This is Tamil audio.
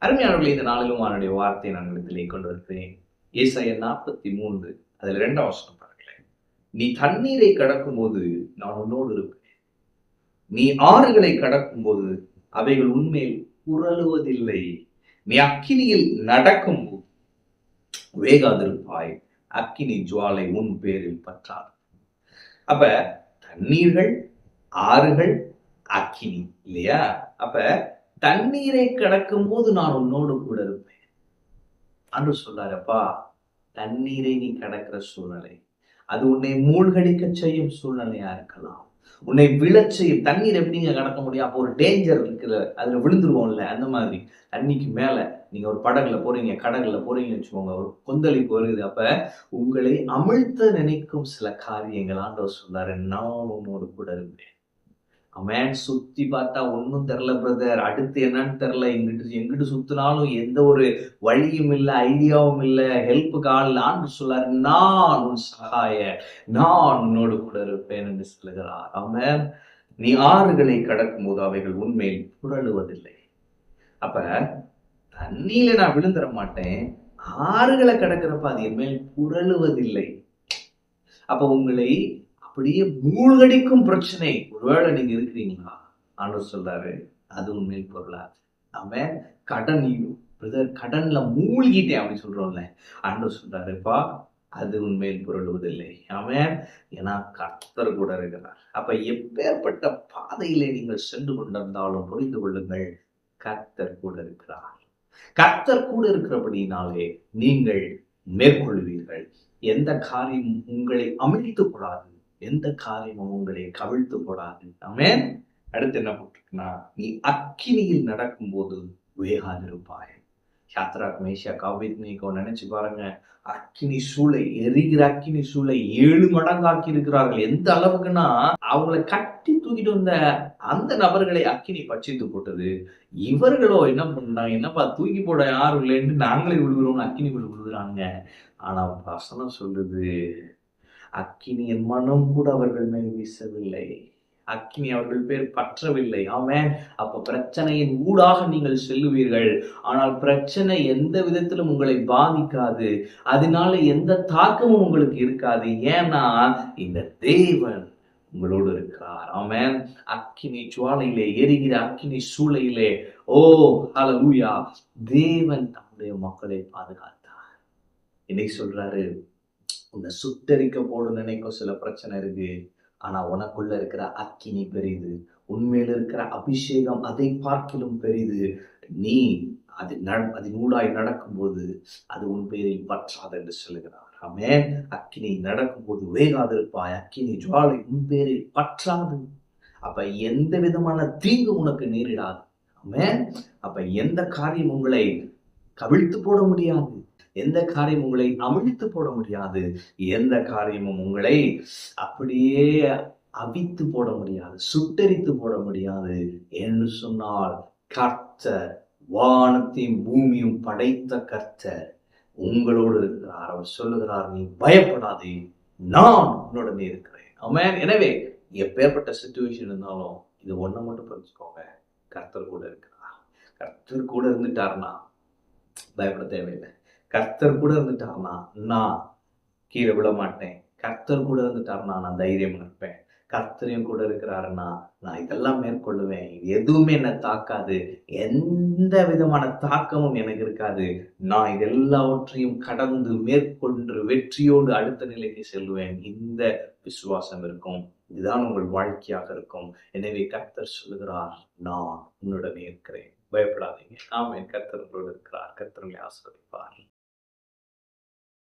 அருமையானவர்களே இந்த நாளிலும் அவனுடைய வார்த்தையை நான் இடத்திலே கொண்டு வருகிறேன். ஏசாய நாற்பத்தி மூன்று அதில் ரெண்டாம் வசனம் பாருங்களேன். நீ தண்ணீரை கடக்கும் போது நான் உன்னோடு இருப்பேன். நீ ஆறுகளை கடக்கும் போது அவைகள் உண்மையில் உரழுவதில்லை நீ அக்கினியில் நடக்கும் வேகாதிருப்பாய். அக்கினி ஜுவாலை உன் பேரில் பற்றாது. அப்ப தண்ணீர்கள் ஆறுகள் அக்கினி இல்லையா? அப்ப தண்ணீரை கடக்கும் போது நான் உன்னோடு கூட இருப்பேன். அன்று சொல்றாரப்பா தண்ணீரை நீ கடக்கிற சூழ்நிலை. அது உன்னை மூழ்கடிக்க செய்யும் சூழ்நிலையா இருக்கலாம். உன்னை விழச் செய்யும் தண்ணீர் எப்படிங்க கடக்க முடியும்? அப்போ ஒரு டேஞ்சர் இருக்குல்ல அதுல விழுந்துருவோம்ல அந்த மாதிரி. தண்ணிக்கு மேல நீங்க ஒரு படகுல போறீங்க கடகுல போறீங்கன்னு வச்சுக்கோங்க ஒரு கொந்தளிப்பு வருது. அப்ப உங்களை அமிழ்த்த நினைக்கும் சில காரியங்கள் ஆண்டவர் சொல்றாரு நான் உன்னோடு கூட இருப்பேன். அவன் சுத்தி பார்த்தா ஒன்றும் தெரில பிரதர் அடுத்து என்னன்னு தெரில எங்கிட்டு எங்கிட்டு சுத்தினாலும் எந்த ஒரு வழியும் இல்லை ஐடியாவும் இல்லை ஹெல்ப்புக்கு ஆள் ஆண்டு சொல்லாரு நான் உன் சகாய நான் உன்னோடு கூட இருப்பேன் என்று சொல்லுகிறார். அவன் நீ ஆறுகளை கடக்கும் போது அவைகள் உண்மையில் புரளுவதில்லை. அப்ப தண்ணியில நான் விழுந்துட மாட்டேன். ஆறுகளை கடக்கிறப்ப அது என் மேல் புரளுவதில்லை. அப்ப உங்களை அப்படியே மூழ்கடிக்கும் பிரச்சனை. ஒருவேளை நீங்க இருக்கிறீங்களா? ஆண்டவர் சொல்றாரு அது உண்மை பொருளா? அவன் கடன் பிரதர் கடன்ல மூழ்கிட்டேன் அப்படின்னு சொல்றோம்ல. ஆண்டவர் சொல்றாருப்பா அது உண்மையில் பொருளுவதில்லை அவன் ஏன்னா கர்த்தர் கூட இருக்கிறார். அப்ப எப்பேற்பட்ட பாதையிலே நீங்கள் சென்று கொண்டிருந்தாலும் புரிந்து கொள்ளுங்கள் கர்த்தர் கூட இருக்கிறார். கர்த்தர் கூட இருக்கிறபடினாலே நீங்கள் மேற்கொள்வீர்கள். எந்த காரியம் உங்களை அமிழ்த்து கூடாது எந்த காரியமும் உங்களை கவிழ்த்து போடாது. ஆமென். அடுத்து என்ன போட்டிருக்குன்னா நீ அக்கினியில் நடக்கும்போது வேகாதிருப்பாய். யாத்ராக் மேஷா காவித்னிக்கோ நினைச்சு பாருங்க. அக்கினி சூளை எரிகிற அக்கினி சூளை ஏழு மடங்காக்கி இருக்கிறார்கள். எந்த அளவுக்குன்னா அவங்கள கட்டி தூக்கிட்டு வந்த அந்த நபர்களை அக்கினி பச்சித்து போட்டது. இவர்களோ என்ன பண்ணாங்க என்னப்பா தூக்கி போட யாரும் இல்லைன்னு நாங்களே விழுகிறோம்னு அக்கினி விழுகிறாங்க. ஆனா வசனம் சொல்லுது அக்கினியின் மனம் கூட அவர்கள் மேல் வீசவில்லை. அக்கினி அவர்கள் பேர் பற்றவில்லை. ஆமென். அப்ப பிரச்சனையின் ஊடாக நீங்கள் செல்லுவீர்கள். ஆனால் பிரச்சனை எந்த விதத்திலும் உங்களை பாதிக்காது. அதனால எந்த தாக்கமும் உங்களுக்கு இருக்காது. ஏன்னா இந்த தேவன் உங்களோடு இருக்கிறார். ஆமென். அக்கினி ஜுவாலையிலே எரிகிற அக்கினி சூளையிலே. ஓ ஹalleluya தேவன் தம்முடைய மக்களை பாதுகாத்தார். என்னை சொல்றாரு? உன்னை சுட்டரிக்க போடு நினைக்கும் சில பிரச்சனை இருக்கு. ஆனா உனக்குள்ள இருக்கிற அக்கினி பெரிது உண்மையில இருக்கிற அபிஷேகம் அதை பார்க்கிலும் பெரிது நீ அது அது நூலாய் நடக்கும்போது அது உன் பேரில் பற்றாது என்று சொல்லுகிறார். ஆமே அக்கினி நடக்கும்போது வேகாதிருப்பாய். அக்கினி ஜுவாலை உன் பேரில் பற்றாது அப்ப எந்த விதமான தீங்கு உனக்கு நேரிடாது. ஆமே அப்ப எந்த காரியம் உங்களை கவிழ்த்து போட முடியாது. எந்த காரியம் உங்களை அமிழ்த்து போட முடியாது. எந்த காரியமும் உங்களை அப்படியே அவித்து போட முடியாது. சுட்டரித்து போட முடியாது. என்று சொன்னால் கர்த்தர் வானத்தையும் பூமியும் படைத்த கர்த்தர் உங்களோடு இருக்கிறார். அவர் சொல்லுகிறார் நீ பயப்படாதே. நான் உன்னுடனே இருக்கிறேன். அவன் எனவே எப்பேற்பட்ட சுச்சுவேஷன் இருந்தாலும் இது ஒன்றை மட்டும் புரிஞ்சுக்கோங்க. கர்த்தர் கூட இருக்கிறார். கர்த்தர் கூட இருந்துட்டாருன்னா பயப்பட தேவையில்லை. கர்த்தர் கூட இருந்துட்டார்னா நான் கீழே விழ மாட்டேன். கர்த்தர் கூட இருந்துட்டார்னா நான் தைரியம் இருப்பேன் கர்த்தரையும் கூட இருக்கிறாருன்னா நான் இதெல்லாம் மேற்கொள்ளுவேன். எதுவுமே என்னை தாக்காது. எந்த விதமான தாக்கமும் எனக்கு இருக்காது. நான் இது எல்லாவற்றையும் கடந்து மேற்கொண்டு வெற்றியோடு அடுத்த நிலைக்கு செல்வேன் இந்த விசுவாசம் இருக்கும். இதுதான் உங்கள் வாழ்க்கையாக இருக்கும். எனவே கர்த்தர் சொல்லுகிறார் நான் உன்னுடனே இருக்கிறேன். பயப்படாதீங்க. ஆமாம் கர்த்தர் உங்களோடு இருக்கிறார். கர்த்தர்களை ஆசிரியப்பார்